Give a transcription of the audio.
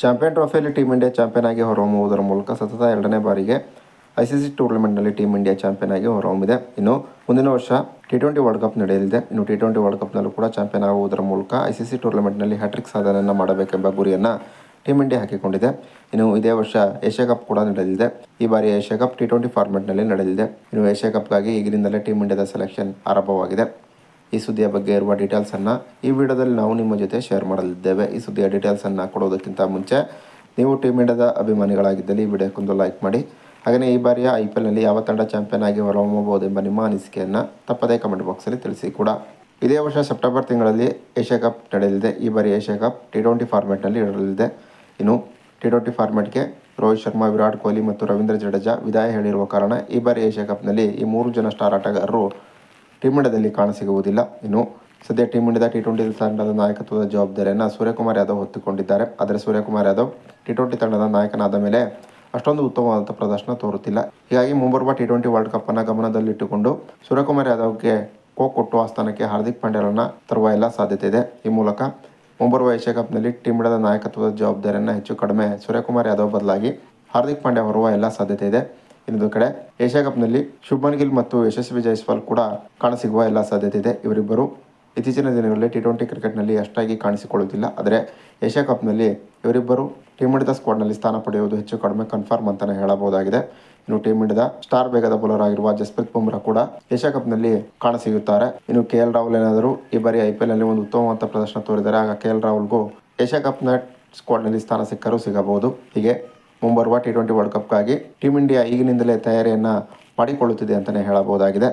Champion ಟ್ರೋಫಿಯಲ್ಲಿ team India champion ಆಗಿ ಹೊರಹೊಮ್ಮುವುದರ ಮೂಲಕ ಸತತ ಎರಡನೇ ಬಾರಿಗೆ ಐಸಿಸಿ ಟೂರ್ನಮೆಂಟ್ನಲ್ಲಿ ಟೀಮ್ ಇಂಡಿಯಾ ಚಾಂಪಿಯನ್ ಆಗಿ ಹೊರಹೊಮ್ಮಿದೆ. ಇನ್ನು ಮುಂದಿನ ವರ್ಷ ಟಿ ಟ್ವೆಂಟಿ ವರ್ಲ್ಡ್ ಕಪ್ ನಡೆಯಲಿದೆ. ಇನ್ನು ಟಿ ಟ್ವೆಂಟಿ ವರ್ಲ್ಡ್ ಕಪ್ನಲ್ಲೂ ಕೂಡ ಚಾಂಪಿಯನ್ ಆಗುವುದರ ಮೂಲಕ ಐಸಿಸಿ ಟೂರ್ನಮೆಂಟ್ನಲ್ಲಿ ಹ್ಯಾಟ್ರಿಕ್ ಸಾಧನೆಯನ್ನು ಮಾಡಬೇಕೆಂಬ ಗುರಿಯನ್ನು ಟೀಮ್ ಇಂಡಿಯಾ ಹಾಕಿಕೊಂಡಿದೆ. ಇನ್ನು ಇದೇ ವರ್ಷ ಏಷ್ಯಾ ಕಪ್ ಕೂಡ ನಡೆದಿದೆ ಈ ಬಾರಿ ಏಷ್ಯಾ ಕಪ್ ಟಿ ಟ್ವೆಂಟಿ ಫಾರ್ಮೆಟ್ನಲ್ಲಿ ನಡೆದಿದೆ ಇನ್ನು ಏಷ್ಯಾ ಕಪ್ಗಾಗಿ ಈಗಿನಿಂದಲೇ ಟೀಮ್ ಇಂಡಿಯಾದ ಸೆಲೆಕ್ಷನ್ ಆರಂಭವಾಗಿದೆ. ಈ ಸುದ್ದಿಯ ಬಗ್ಗೆ ಇರುವ ಡೀಟೇಲ್ಸನ್ನು ಈ ವಿಡಿಯೋದಲ್ಲಿ ನಾವು ನಿಮ್ಮ ಜೊತೆ ಶೇರ್ ಮಾಡಲಿದ್ದೇವೆ. ಈ ಸುದ್ದಿಯ ಡೀಟೇಲ್ಸನ್ನು ಕೊಡೋದಕ್ಕಿಂತ ಮುಂಚೆ ನೀವು ಟೀಮ್ ಇಂಡಿಯಾದ ಅಭಿಮಾನಿಗಳಾಗಿದ್ದಲ್ಲಿ ಈ ವಿಡಿಯೋಕ್ಕೊಂದು ಲೈಕ್ ಮಾಡಿ. ಹಾಗೆಯೇ ಈ ಬಾರಿಯ ಐ ಪಿ ಎಲ್ನಲ್ಲಿ ಯಾವ ತಂಡ ಚಾಂಪಿಯನ್ ಆಗಿ ಹೊರಹೊಮ್ಮಬಹುದೆಂಬ ನಿಮ್ಮ ಅನಿಸಿಕೆಯನ್ನು ತಪ್ಪದೇ ಕಮೆಂಟ್ ಬಾಕ್ಸಲ್ಲಿ ತಿಳಿಸಿ ಕೂಡ. ಇದೇ ವರ್ಷ ಸೆಪ್ಟೆಂಬರ್ ತಿಂಗಳಲ್ಲಿ ಏಷ್ಯಾ ಕಪ್ ನಡೆಯಲಿದೆ. ಈ ಬಾರಿ ಏಷ್ಯಾ ಕಪ್ ಟಿ ಟ್ವೆಂಟಿ ಫಾರ್ಮೆಟ್ನಲ್ಲಿ ಇರಲಿದೆ. ಇನ್ನು ಟಿ ಟ್ವೆಂಟಿ ಫಾರ್ಮೆಟ್ಗೆ ರೋಹಿತ್ ಶರ್ಮಾ, ವಿರಾಟ್ ಕೊಹ್ಲಿ ಮತ್ತು ರವೀಂದ್ರ ಜಡೇಜಾ ವಿದಾಯ ಹೇಳಿರುವ ಕಾರಣ ಈ ಬಾರಿ ಏಷ್ಯಾ ಕಪ್ನಲ್ಲಿ ಈ ಮೂರು ಜನ ಸ್ಟಾರ್ ಆಟಗಾರರು ಟೀಮ್ ಇಂಡಿಯಾದಲ್ಲಿ ಕಾಣಸಿಗುವುದಿಲ್ಲ. ಇನ್ನು ಸದ್ಯ ಟೀಮ್ ಇಂಡಿಯಾದ ಟಿ ಟ್ವೆಂಟಿ ತಂಡದ ನಾಯಕತ್ವದ ಜವಾಬ್ದಾರಿಯನ್ನು ಸೂರ್ಯಕುಮಾರ್ ಯಾದವ್ ಹೊತ್ತುಕೊಂಡಿದ್ದಾರೆ. ಆದರೆ ಸೂರ್ಯಕುಮಾರ್ ಯಾದವ್ ಟಿ ಟ್ವೆಂಟಿ ತಂಡದ ನಾಯಕನಾದ ಮೇಲೆ ಅಷ್ಟೊಂದು ಉತ್ತಮವಾದ ಪ್ರದರ್ಶನ ತೋರುತ್ತಿಲ್ಲ. ಹೀಗಾಗಿ ಮುಂಬರುವ ಟಿ ಟ್ವೆಂಟಿ ವರ್ಲ್ಡ್ ಕಪ್ ಅನ್ನು ಗಮನದಲ್ಲಿಟ್ಟುಕೊಂಡು ಸೂರ್ಯಕುಮಾರ್ ಯಾದವ್ಗೆ ಕೋ ಕೊಟ್ಟು ಆ ಸ್ಥಾನಕ್ಕೆ ಹಾರ್ದಿಕ್ ಪಾಂಡ್ಯರನ್ನು ತರುವ ಎಲ್ಲ ಸಾಧ್ಯತೆ ಇದೆ. ಈ ಮೂಲಕ ಮುಂಬರುವ ಏಷ್ಯಾ ಕಪ್ನಲ್ಲಿ ಟೀಮ್ ಇಂಡಿಯಾದ ನಾಯಕತ್ವದ ಜವಾಬ್ದಾರಿಯನ್ನು ಹೆಚ್ಚು ಕಡಿಮೆ ಸೂರ್ಯಕುಮಾರ್ ಯಾದವ್ ಬದಲಾಗಿ ಹಾರ್ದಿಕ್ ಪಾಂಡ್ಯ ಹೊರುವ ಎಲ್ಲ ಸಾಧ್ಯತೆ ಇದೆ. ಇನ್ನೊಂದು ಕಡೆ ಏಷ್ಯಾ ಕಪ್ನಲ್ಲಿ ಶುಭನ್ ಗಿಲ್ ಮತ್ತು ಯಶಸ್ವಿ ಜೈಸ್ವಾಲ್ ಕೂಡ ಕಾಣಸಿಗುವ ಎಲ್ಲ ಸಾಧ್ಯತೆ ಇದೆ. ಇವರಿಬ್ಬರು ಇತ್ತೀಚಿನ ದಿನಗಳಲ್ಲಿ ಟಿ ಟ್ವೆಂಟಿ ಕ್ರಿಕೆಟ್ನಲ್ಲಿ ಅಷ್ಟಾಗಿ ಕಾಣಿಸಿಕೊಳ್ಳುತ್ತಿಲ್ಲ ಆದರೆ ಏಷ್ಯಾ ಕಪ್ನಲ್ಲಿ ಇವರಿಬ್ಬರು ಟೀಮ್ ಇಂಡಿಯಾದ ಸ್ಕ್ವಾಡ್ನಲ್ಲಿ ಸ್ಥಾನ ಪಡೆಯುವುದು ಹೆಚ್ಚು ಕಡಿಮೆ ಕನ್ಫರ್ಮ್ ಅಂತಲೇ ಹೇಳಬಹುದಾಗಿದೆ. ಇನ್ನು ಟೀಮ್ ಇಂಡಿಯಾದ ಸ್ಟಾರ್ ವೇಗದ ಬೌಲರ್ ಆಗಿರುವ ಜಸ್ಪ್ರೀತ್ ಬುಮ್ರಾ ಕೂಡ ಏಷ್ಯಾ ಕಪ್ನಲ್ಲಿ ಕಾಣಸಿಗುತ್ತಾರೆ. ಇನ್ನು ಕೆ ಎಲ್ ರಾಹುಲ್ ಏನಾದರೂ ಈ ಬಾರಿ ಐ ಪಿ ಒಂದು ಉತ್ತಮವಾದ ಪ್ರದರ್ಶನ ತೋರಿದರೆ ಆಗ ಕೆ ಎಲ್ ರಾಹುಲ್ಗೂ ಏಷ್ಯಾ ಕಪ್ನ ಸ್ಕ್ವಾಡ್ನಲ್ಲಿ ಸ್ಥಾನ ಸಿಕ್ಕರೂ ಸಿಗಬಹುದು. ಹೀಗೆ ಮುಂಬರುವ ಟಿ ಟ್ವೆಂಟಿ ವರ್ಲ್ಡ್ ಕಪ್ಗಾಗಿ ಟೀಮ್ ಇಂಡಿಯಾ ಈಗಿನಿಂದಲೇ ತಯಾರಿಯನ್ನು ಮಾಡಿಕೊಳ್ಳುತ್ತಿದೆ ಅಂತಲೇ ಹೇಳಬಹುದಾಗಿದೆ.